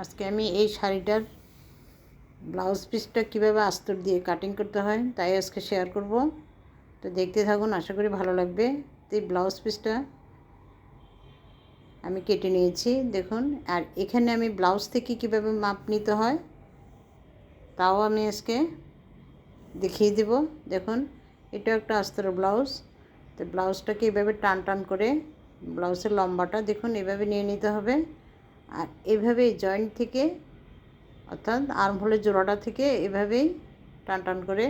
আজকে আমি এই শাড়িটার ব্লাউজ পিসটা কীভাবে আস্তর দিয়ে কাটিং করতে হয়, তাই আজকে শেয়ার করব। তো দেখতে থাকুন, আশা করি ভালো লাগবে। তো এই ব্লাউজ পিসটা আমি কেটে নিয়েছি, দেখুন। আর এখানে আমি ব্লাউজ থেকে কীভাবে মাপ নিতে হয়, তাও আমি আজকে দেখিয়ে দেব। দেখুন এটা একটা আস্তর ব্লাউজ তো ব্লাউজটাকে এভাবে টান টান করে ব্লাউজের লম্বাটা, দেখুন, এভাবে নিয়ে নিতে হবে। আর এভাবেই জয়েন্ট থেকে, অর্থাৎ আর্মহোলের জোড়াটা থেকে এভাবেই টান টান করে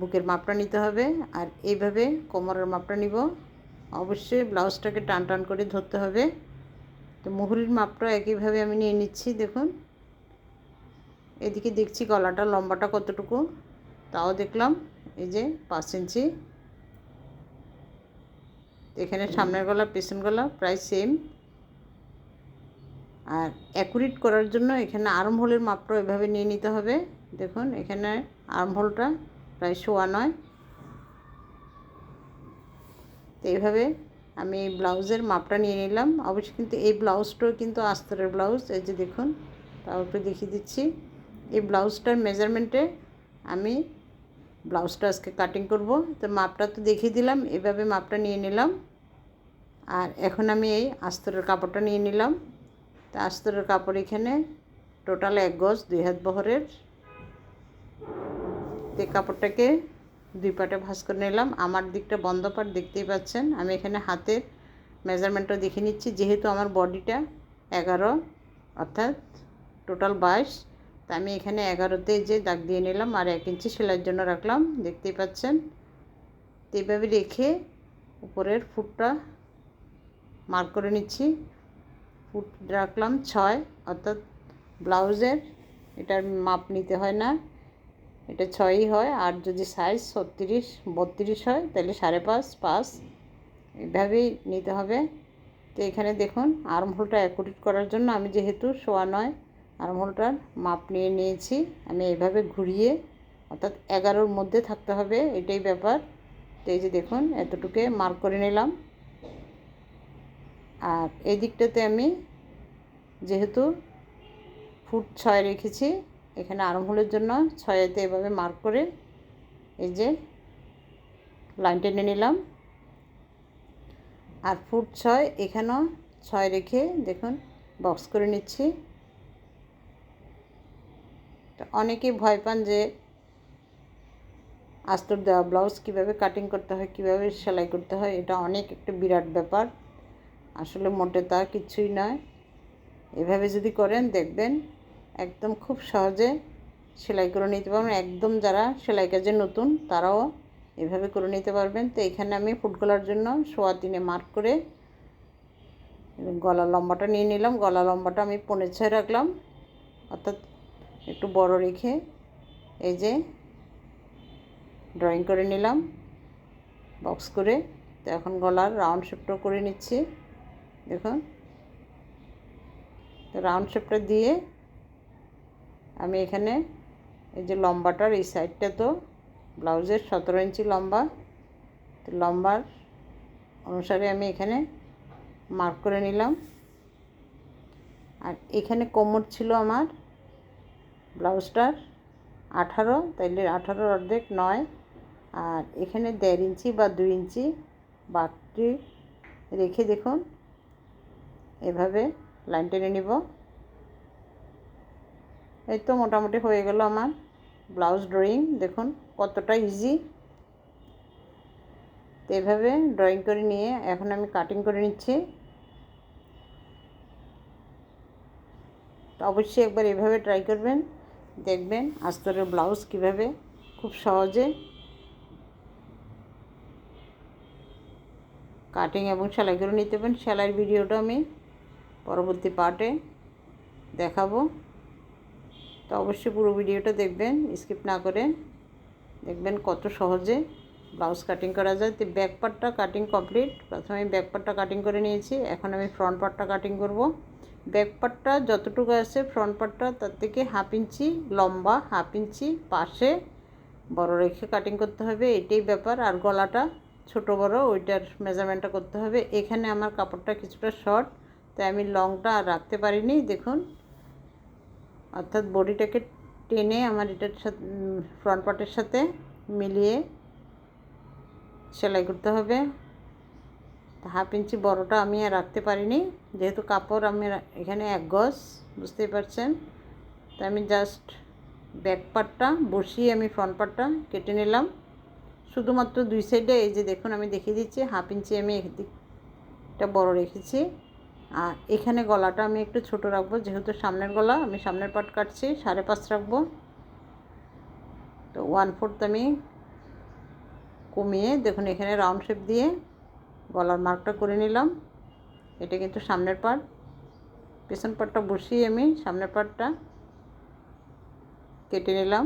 বুকের মাপটা নিতে হবে। আর এইভাবে কোমরের মাপটা নিব। অবশ্যই ব্লাউজটাকে টান টান করে ধরতে হবে। তো মুহুরির মাপটা একইভাবে আমি নিয়ে নিচ্ছি, দেখুন। এদিকে দেখছি গলাটা লম্বাটা কতটুকু, তাও দেখলাম এই যে পাঁচ ইঞ্চি। এখানে সামনের গলা, পেছন গলা প্রায় সেম আর অ্যাকুরেট করার জন্য এখানে আর্ম হোলের মাপটা এভাবে নিয়ে নিতে হবে। দেখুন, এখানে আর্ম হোলটা প্রায় শোয়া নয়। তো এইভাবে আমি ব্লাউজের মাপটা নিয়ে নিলাম। অবশ্যই কিন্তু এই ব্লাউজটাও কিন্তু আস্তরের ব্লাউজ এই যে দেখুন, তাও একটু দেখিয়ে দিচ্ছি। এই ব্লাউজটার মেজারমেন্টে আমি ব্লাউজটা আজকে কাটিং করব। তো মাপটা তো দেখিয়ে দিলাম, এভাবে মাপটা নিয়ে নিলাম। আর এখন আমি এই আস্তরের কাপড়টা নিয়ে নিলাম। তা আস্তরের কাপড় এখানে টোটাল এক গজ দুই হাত বহরের। তে কাপড়টাকে দুই পাটে ভাঁজ করে নিলাম। আমার দিকটা বন্ধ পাট, দেখতেই পাচ্ছেন। আমি এখানে হাতের মেজারমেন্টটা দেখে নিচ্ছি, যেহেতু আমার বডিটা এগারো, অর্থাৎ টোটাল বাইশ। তা আমি এখানে এগারোতে যে দাগ দিয়ে নিলাম আর এক ইঞ্চি সেলাইয়ের জন্য রাখলাম, দেখতেই পাচ্ছেন। এইভাবে রেখে উপরের ফুটটা মার্ক করে নিচ্ছি। ফুট রাখলাম, ছয়, অর্থাৎ ব্লাউজের, এটার মাপ নিতে হয় না। এটা ছয়ই হয়, আর যদি সাইজ ছত্রিশ, বত্রিশ হয়, তাহলে সাড়ে পাঁচ পাঁচ। এভাবেই নিতে হবে। তো এখানে দেখুন আর্মহোলটা অ্যাকুরেট করার জন্য আমি যেহেতু শোয়া নয় আর্মহোলটার মাপ নিয়ে নিয়েছি। আমি এভাবে ঘুরিয়ে, অর্থাৎ এগারোর মধ্যে থাকতে হবে, এটাই ব্যাপার। তো এই যে দেখুন এতটুকু মার্ক করে নিলাম। আর এই দিকটাতে আমি যেহেতু ফুট ছয় রেখেছি, এখানে আরম্ভলের জন্য ছয়েতে এভাবে মার্ক করে এই যে লাইন টেনে নিলাম। আর ফুট ছয় এখানেও ছয় রেখে দেখুন বক্স করে নিচ্ছি। অনেকেই ভয় পান যে আস্তর দেওয়া ব্লাউজ কীভাবে কাটিং করতে হয়, কীভাবে সেলাই করতে হয়, এটা অনেক একটা বিরাট ব্যাপার। আসলে মোটে তা কিছুই নয়। এভাবে যদি করেন, দেখবেন একদম খুব সহজে সেলাই করে নিতে পারবেন। একদম যারা সেলাই কাজে নতুন, তারাও এভাবে করে নিতে পারবেন। তো এখানে আমি ফুট গলার জন্য সোয়া তিনে মার্ক করে গলা লম্বাটা নিয়ে নিলাম। গলা লম্বাটা আমি পনেরো ছয় রাখলাম। অর্থাৎ একটু বড় রেখে এই যে ড্রয়িং করে নিলাম বক্স করে। তো এখন গলার রাউন্ড শেপটাও করে নিচ্ছি। দেখুন। তো রাউন্ড শেপটা দিয়ে আমি এখানে এই যে লম্বাটার এই সাইডটা তো ব্লাউজের সতেরো ইঞ্চি লম্বা। তো লম্বার অনুসারে আমি এখানে মার্ক করে নিলাম। আর এখানে কোমর ছিল আমার ব্লাউজটার আঠারো, তাইলে আঠারোর অর্ধেক নয়। আর এখানে দেড় ইঞ্চি বা দুই ইঞ্চি বাড়তি রেখে দেখুন এভাবে লাইন টেনে নিব। এই তো মোটামুটি হয়ে গেল আমার ব্লাউজ ড্রয়িং দেখুন কতটা ইজি তো এভাবে ড্রয়িং করে নিয়ে এখন আমি কাটিং করে নিচ্ছি। তো অবশ্যই একবার এভাবে ট্রাই করবেন, দেখবেন আস্তরের ব্লাউজ কীভাবে, খুব সহজে। কাটিং এবং সেলাই করে নিতে পারেন, সেলাইয়ের ভিডিওটা আমি পরবর্তী পার্টে দেখাবো। তো অবশ্যই পুরো ভিডিওটা দেখবেন, স্কিপ না করে দেখবেন কত সহজে ব্লাউজ কাটিং করা যায়। তো ব্যাক পার্টটা কাটিং কমপ্লিট প্রথমে আমি ব্যাক পার্টটা কাটিং করে নিয়েছি। এখন আমি ফ্রন্ট পার্টটা কাটিং করব। ব্যাক পার্টটা যতটুকু আছে ফ্রন্ট পার্টটা তার থেকে হাফ ইঞ্চি লম্বা হাফ ইঞ্চি পাশে বড় রেখে কাটিং করতে হবে। এটাই ব্যাপার। আর গলাটা ছোট বড়, ওইটার মেজারমেন্টটা করতে হবে। এখানে আমার কাপড়টা কিছুটা শর্ট তাই আমি লংটা আর রাখতে পারিনি, দেখুন। অর্থাৎ বডিটাকে টেনে আমার এটার সাথে ফ্রন্ট পার্টের সাথে মিলিয়ে সেলাই করতে হবে। হাফ ইঞ্চি বড়টা আমি আর রাখতে পারিনি, যেহেতু কাপড় আমি এখানে এক গজ, বুঝতেই পারছেন? তাই আমি জাস্ট ব্যাক পার্টটা বসিয়ে আমি ফ্রন্ট পার্টটা কেটে নিলাম। শুধুমাত্র দুই সাইডে এই যে দেখুন আমি দেখিয়ে দিচ্ছি, হাফ ইঞ্চি আমি একদিকটা বড় রেখেছি। আর এখানে গলাটা আমি একটু ছোট রাখব, যেহেতু সামনের গলা, আমি সামনের পাট কাটছি, সাড়ে পাঁচ রাখব। তো ওয়ান ফোর্থ আমি কমিয়ে, দেখুন এখানে রাউন্ড শেপ দিয়ে গলার মার্কটা করে নিলাম। এটা কিন্তু সামনের পাট। পেছন পাটটা বসিয়ে আমি সামনের পাটটা কেটে নিলাম।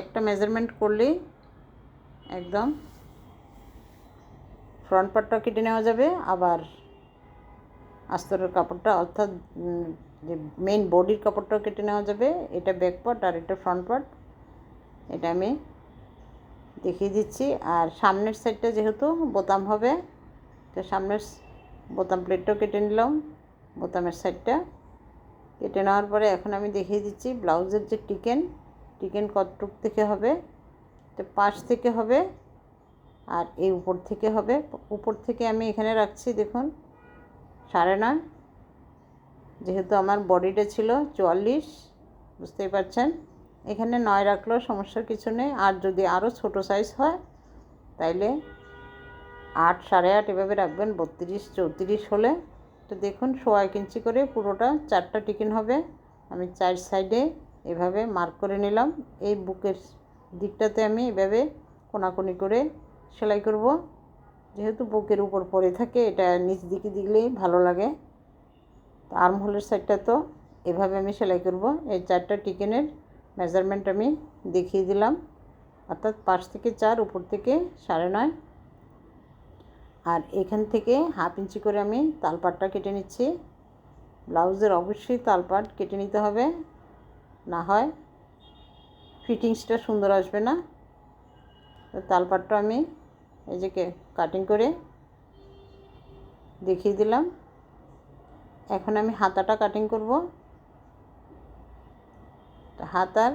একটা মেজারমেন্ট করলেই একদম ফ্রন্ট পার্টটা কেটে নেওয়া যাবে, আবার আস্তরের কাপড়টা, অর্থাৎ যে মেন বডির কাপড়টাও কেটে নেওয়া যাবে, এটা ব্যাক পার্ট আর এটা ফ্রন্ট পার্ট এটা আমি দেখিয়ে দিচ্ছি। আর সামনের সাইডটা যেহেতু বোতাম হবে, তো সামনের বোতাম প্লেটটাও কেটে নিলাম, বোতামের সাইডটা কেটে নেওয়ার পরে এখন আমি দেখিয়ে দিচ্ছি ব্লাউজের যে টিকেন টিকেন কতটুক থেকে হবে, তো পাশ থেকে হবে। আর এই উপর থেকে হবে। উপর থেকে আমি এখানে রাখছি, দেখুন, সাড়ে নয়। যেহেতু আমার বডিটা ছিল চুয়াল্লিশ, বুঝতেই পারছেন? এখানে নয় রাখলেও সমস্যার কিছু নেই। আর যদি আরও ছোট সাইজ হয়, তাইলে আট, সাড়ে আট এভাবে রাখবেন, বত্রিশ, চৌত্রিশ হলে। তো দেখুন, সোয়া ইঞ্চি করে পুরোটা চারটা টিকিন হবে। আমি চার সাইডে এভাবে মার্ক করে নিলাম। এই বুকের দিকটাতে আমি এভাবে কোনাকুনি করে সেলাই করব। যেহেতু বুকের উপর পরে থাকে, এটা নিচ দিকে দিলেই ভালো লাগে। তো আর্মহোলের সাইডটা তো এভাবে আমি সেলাই করব। এই চারটা টিকেনের মেজারমেন্ট আমি দেখিয়ে দিলাম। অর্থাৎ পাশ থেকে চার, উপর থেকে সাড়ে নয়। আর এখান থেকে হাফ ইঞ্চি করে আমি তালপাটটা কেটে নিচ্ছি। ব্লাউজের অবশ্যই তালপাট কেটে নিতে হবে। না হয় ফিটিংসটা সুন্দর আসবে না। তালপাটটা আমি এই যে কাটিং করে দেখিয়ে দিলাম। এখন আমি হাতাটা কাটিং করব। হাতার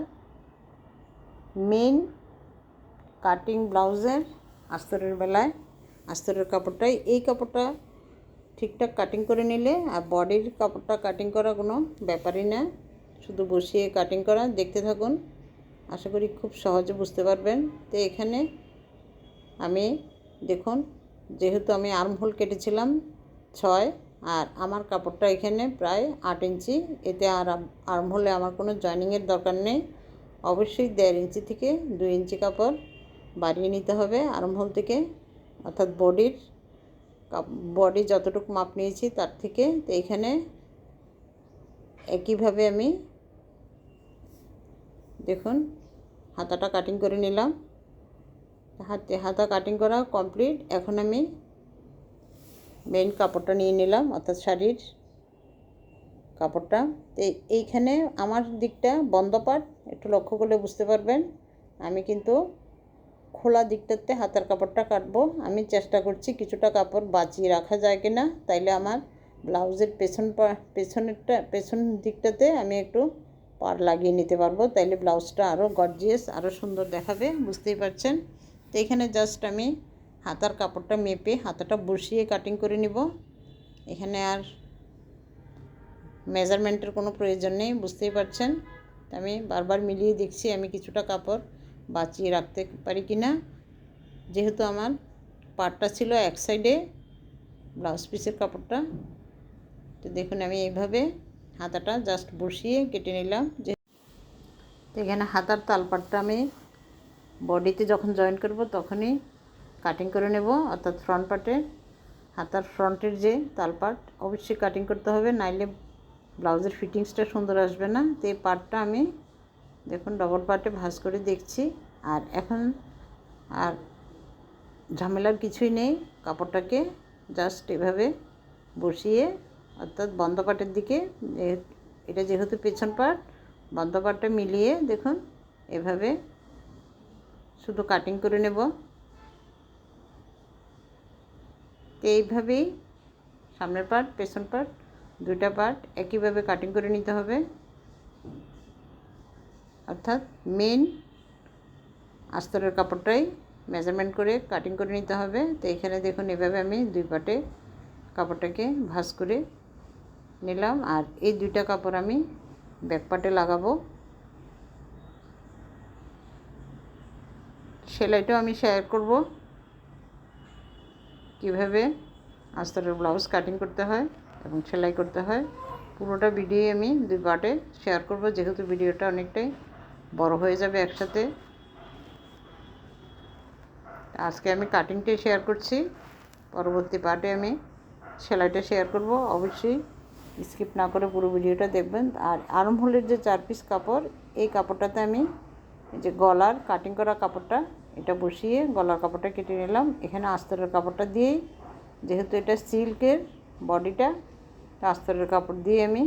মেইন কাটিং ব্লাউজের আস্তরের বেলায়, আস্তরের কাপড়টাই এই কাপড়টা ঠিকঠাক কাটিং করে নিলে আর বডির কাপড়টা কাটিং করা কোনো ব্যাপারই না। শুধু বসিয়ে কাটিং করা। দেখতে থাকুন। আশা করি খুব সহজে বুঝতে পারবেন। তো এখানে আমি, দেখুন, যেহেতু আমি আর্মহোল কেটেছিলাম ছয়, আর আমার কাপড়টা এখানে প্রায় আট ইঞ্চি, এতে আর আর্মহোলে আমার কোনো জয়েনিংয়ের দরকার নেই। অবশ্যই দেড় ইঞ্চি থেকে দুই ইঞ্চি কাপড় বাড়িয়ে নিতে হবে আর্মহোল থেকে, অর্থাৎ বডির বডি যতটুকু মাপ নিয়েছি তার থেকে। তো এখানে একইভাবে আমি, দেখুন, হাতাটা কাটিং করে নিলাম। হাতে হাতা কাটিং করা কমপ্লিট এখন আমি মেইন কাপড়টা নিয়ে নিলাম, অর্থাৎ শাড়ির কাপড়টা। এইখানে আমার দিকটা বন্ধ পাট একটু লক্ষ্য করলে বুঝতে পারবেন। আমি কিন্তু খোলা দিকটাতে হাতার কাপড়টা কাটবো। আমি চেষ্টা করছি কিছুটা কাপড় বাঁচিয়ে রাখা যায় কি না তাইলে আমার ব্লাউজের পেছন পেছনেরটা, পেছন দিকটাতে আমি একটু পার লাগিয়ে নিতে পারব। তাইলে ব্লাউজটা আরও গর্জিয়াস আরও সুন্দর দেখাবে। বুঝতেই পারছেন? এখানে জাস্ট আমি হাতার কাপড়টা মেপে হাতাটা বসিয়ে কাটিং করে নিব। এখানে আর মেজারমেন্টের কোনো প্রয়োজন নেই, বুঝতেই পারছেন? আমি বারবার মিলিয়ে দেখছি আমি কিছুটা কাপড় বাঁচিয়ে রাখতে পারি কি না যেহেতু আমার পাটটা ছিল এক সাইডে ব্লাউজ পিসের কাপড়টা, তো দেখুন আমি এইভাবে হাতাটা জাস্ট বসিয়ে কেটে নিলাম। যে এখানে হাতার তালপাটটা আমি বডিতে যখন জয়েন করব, তখনই কাটিং করে নেব। অর্থাৎ ফ্রন্ট পার্টে হাতার ফ্রন্টের যে তাল তালপাট অবশ্যই কাটিং করতে হবে। নাইলে ব্লাউজের ফিটিংসটা সুন্দর আসবে না। তো এই পার্টটা আমি দেখুন ডবল পার্টে ভাঁজ করে দেখছি। আর এখন আর ঝামেলার কিছুই নেই। কাপড়টাকে জাস্ট এভাবে বসিয়ে, অর্থাৎ বন্ধ পাটের দিকে এটা যেহেতু পেছন পাট বন্ধ পাটটা মিলিয়ে দেখুন এভাবে শুধু কাটিং করে নেব। তো এইভাবেই সামনের পার্ট পেছন পার্ট দুইটা পার্ট একইভাবে কাটিং করে নিতে হবে। অর্থাৎ মেন আস্তরের কাপড়টাই মেজারমেন্ট করে কাটিং করে নিতে হবে। তো এখানে দেখুন, এভাবে আমি দুই পাটে কাপড়টাকে ভাঁজ করে নিলাম। আর এই দুইটা কাপড় আমি ব্যাক পাটে লাগাবো। সেলাইটাও আমি শেয়ার করব। কীভাবে? আস্তরের ব্লাউজ কাটিং করতে হয় এবং সেলাই করতে হয়। পুরোটা ভিডিও আমি দুই পার্টে শেয়ার করব, যেহেতু ভিডিওটা অনেকটাই বড় হয়ে যাবে একসাথে। আজকে আমি কাটিংটাই শেয়ার করছি। পরবর্তী পার্টে আমি সেলাইটা শেয়ার করব। অবশ্যই স্কিপ না করে পুরো ভিডিওটা দেখবেন। আর আরমহোলের যে চার পিস কাপড়, এই কাপড়টাতে আমি যে গলার কাটিং করা কাপড়টা এটা বসিয়ে গলার কাপড়টা কেটে নিলাম। এখানে আস্তরের কাপড়টা দিয়েই, যেহেতু এটা সিল্কের বডিটা আস্তরের কাপড় দিয়ে আমি